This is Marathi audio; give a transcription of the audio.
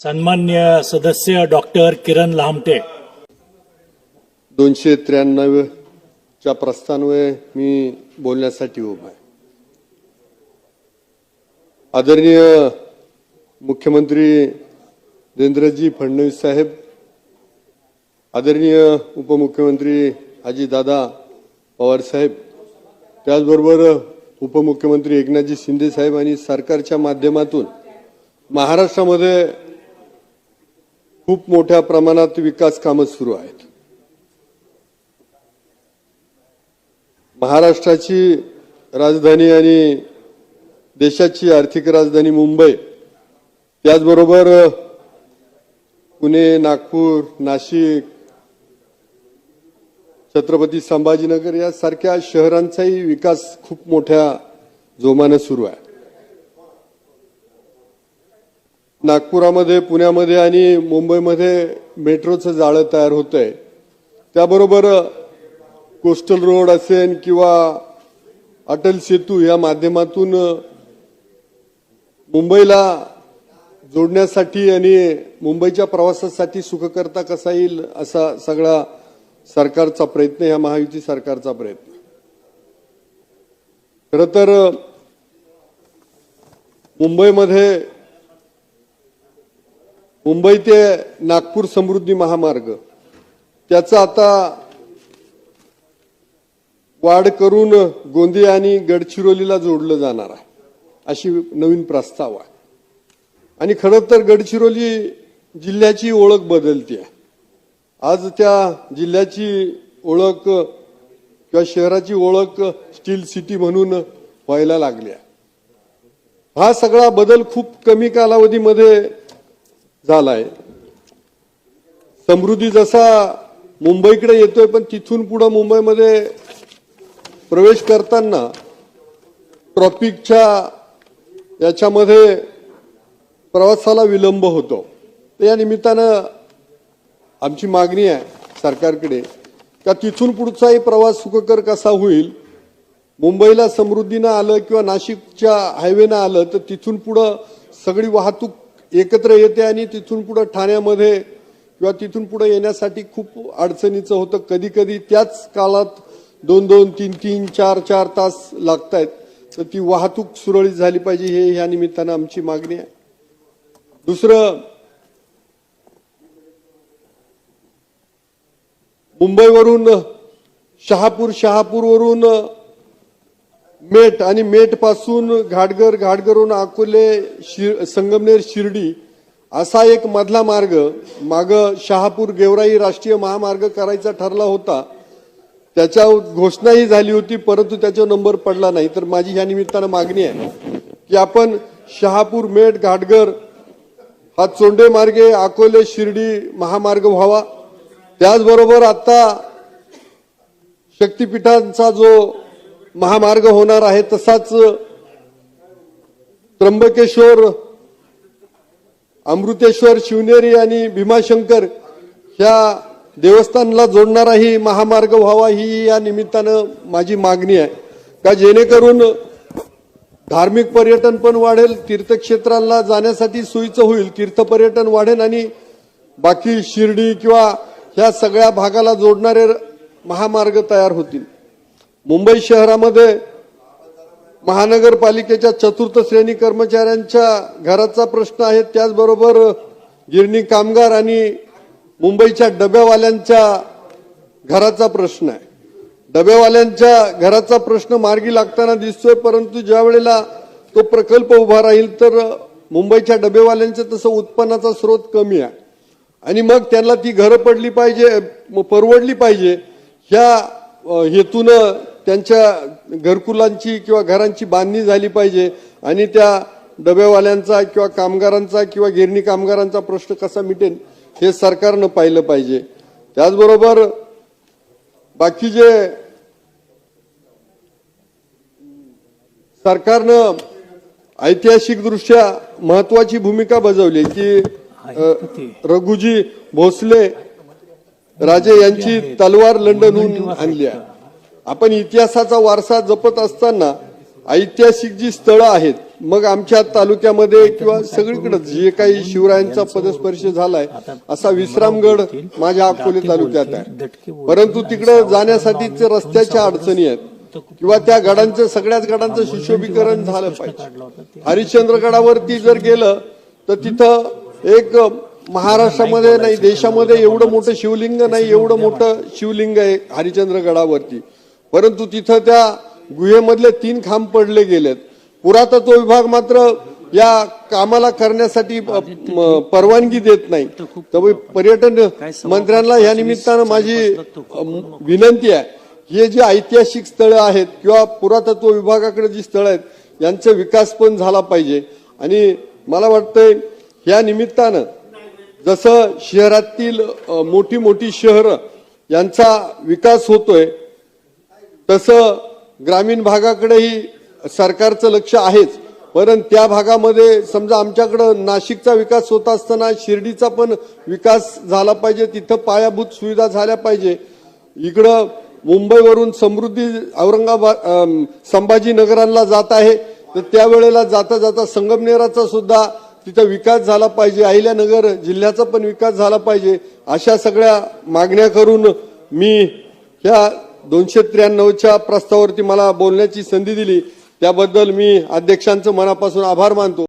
सन्मान्य सदस्य डॉक्टर किरण लामटे. दोनशे त्र्याण्णवच्या प्रस्थानवर मी बोलण्यासाठी उभा आहे. आदरणीय मुख्यमंत्री देवेंद्रजी फडणवीस साहेब आदरणीय उपमुख्यमंत्री अजितदादा पवार साहेब त्याचबरोबर उपमुख्यमंत्री एकनाथजी शिंदे साहेब आणि सरकारच्या माध्यमातून महाराष्ट्रामध्ये खूप मोठ्या प्रमाणात विकास कामं सुरू आहेत. महाराष्ट्राची राजधानी आणि देशाची आर्थिक राजधानी मुंबई त्याचबरोबर पुणे नागपूर नाशिक छत्रपती संभाजीनगर यासारख्या शहरांचाही विकास खूप मोठ्या जोमानं सुरू आहे. नागपुरामध्ये पुण्यामध्ये आणि मुंबईमध्ये मेट्रोचं जाळं तयार होत आहे त्याबरोबर कोस्टल रोड असेल किंवा अटल सेतू या माध्यमातून मुंबईला जोडण्यासाठी आणि मुंबईच्या प्रवासासाठी सुखकर्ता कसा येईल असा सगळा सरकारचा प्रयत्न या महायुती सरकारचा प्रयत्न. खरं तर मुंबईमध्ये मुंबई ते नागपूर समृद्धी महामार्ग. त्याचा आता वाढ करून गोंदिया आणि गडचिरोलीला जोडलं जाणार आहे अशी नवीन प्रस्ताव आहे. आणि खरं तर गडचिरोली जिल्ह्याची ओळख बदलते आहे आज त्या जिल्ह्याची ओळख किंवा शहराची ओळख स्टील सिटी म्हणून व्हायला लागली आहे. हा सगळा बदल खूप कमी कालावधीमध्ये झालाय. समृद्धी जसा मुंबईकडे येतोय पण तिथून पुढं मुंबईमध्ये प्रवेश करताना ट्रॉपिकच्या याच्यामध्ये प्रवासाला विलंब होतो. तर या निमित्तानं आमची मागणी आहे सरकारकडे का तिथून पुढचाही प्रवास सुखकर कसा होईल? मुंबईला समृद्धीनं आलं किंवा नाशिकच्या हायवेनं आलं तर तिथून पुढं सगळी वाहतूक एकत्र येते आणि तिथून पुढं ठाण्यामध्ये किंवा तिथून पुढे येण्यासाठी खूप अडचणीचं होतं. कधी कधी त्याच काळात दोन दोन तीन तीन चार चार तास लागत आहेत तर ती वाहतूक सुरळीत झाली पाहिजे हे या निमित्तानं आमची मागणी आहे. दुसरं मुंबईवरून शहापूर शहापूरवरून मेट आणि मेटपासून घाटघर घाटघरून अकोले शिर संगमनेर शिर्डी असा एक मधला मार्ग माग शहापूर गेवराई राष्ट्रीय महामार्ग करायचा ठरला होता. त्याच्या घोषणाही झाली होती परंतु त्याचा नंबर पडला नाही. तर माझी ह्या निमित्तानं मागणी आहे की आपण शहापूर मेट घाटघर हा चोंडे मार्गे अकोले शिर्डी महामार्ग व्हावा. त्याचबरोबर आता शक्तिपीठांचा जो महामार्ग होणार आहे तसाच त्र्यंबकेश्वर अमृतेश्वर शिवनेरी आणि भीमाशंकर ह्या देवस्थानला जोडणाराही महामार्ग व्हावा ही या निमित्तानं माझी मागणी आहे. का जेणेकरून धार्मिक पर्यटन पण वाढेल तीर्थक्षेत्रांना जाण्यासाठी सोयीचं होईल तीर्थ पर्यटन वाढेल आणि बाकी शिर्डी किंवा ह्या सगळ्या भागाला जोडणारे महामार्ग तयार होतील. मुंबई शहरामध्ये महानगरपालिकेच्या चतुर्थ श्रेणी कर्मचाऱ्यांच्या घराचा प्रश्न आहे. त्याचबरोबर गिरणी कामगार आणि मुंबईच्या डब्यावाल्यांच्या घराचा प्रश्न आहे. डब्यावाल्यांच्या घराचा प्रश्न मार्गी लागताना दिसतोय परंतु ज्या वेळेला तो प्रकल्प उभा राहील तर मुंबईच्या डबेवाल्यांचं तसं उत्पन्नाचा स्रोत कमी आहे. आणि मग त्यांना ती घरं पडली पाहिजे परवडली पाहिजे ह्या हेतूनं त्यांच्या घरकुलांची किंवा घरांची बांधणी झाली पाहिजे आणि त्या डब्यावाल्यांचा किंवा कामगारांचा किंवा गिरणी कामगारांचा प्रश्न कसा मिटेल हे सरकारनं पाहिलं पाहिजे. त्याचबरोबर बाकी जे सरकारनं ऐतिहासिक दृष्ट्या महत्वाची भूमिका बजावली की रघुजी भोसले राजे यांची तलवार लंडनहून आणली आहे. आपण इतिहासाचा वारसा जपत असताना ऐतिहासिक जी स्थळं आहेत मग आमच्या तालुक्यामध्ये किंवा सगळीकडे जे काही शिवरायांचा पदस्पर्श झालाय असा विश्रामगड माझ्या अकोले तालुक्यात आहे. परंतु तिकडे जाण्यासाठीचे रस्त्याच्या अडचणी आहेत किंवा त्या गडांचं सगळ्याच गडांचं सुशोभीकरण झालं पाहिजे. हरिश्चंद्रगडावरती जर गेलं तर तिथं एक महाराष्ट्रामध्ये नाही देशामध्ये एवढं मोठं शिवलिंग नाही एवढं मोठं शिवलिंग आहे हरिश्चंद्रगडावरती. परंतु तिथं त्या गुहेमधले तीन खांब पडले गेलेत. पुरातत्व विभाग मात्र या कामाला करण्यासाठी परवानगी देत नाही. तर पर्यटन मंत्र्यांना या निमित्तानं माझी विनंती आहे. हे जे ऐतिहासिक स्थळं आहेत किंवा पुरातत्व विभागाकडे जी स्थळं आहेत यांचा विकास पण झाला पाहिजे. आणि मला वाटतंय या निमित्तानं जसं शहरातील मोठी मोठी शहरं यांचा विकास होतोय तसं ग्रामीण भागाकडेही सरकारचं लक्ष आहेच. परंतु त्या भागामध्ये समजा आमच्याकडं नाशिकचा विकास होत असताना शिर्डीचा पण विकास झाला पाहिजे तिथं पायाभूत सुविधा झाल्या पाहिजे. इकडं मुंबईवरून समृद्धी औरंगाबाद संभाजीनगरांना जात आहे. तर त्यावेळेला जाता जाता संगमनेराचा सुद्धा तिथं विकास झाला पाहिजे. अहिल्यानगर जिल्ह्याचा पण विकास झाला पाहिजे. अशा सगळ्या मागण्या करून मी ह्या दोनशे त्र्याण्णवच्या प्रस्तावावरती मला बोलण्याची संधी दिली. त्याबद्दल मी अध्यक्षांचं मनापासून आभार मानतो.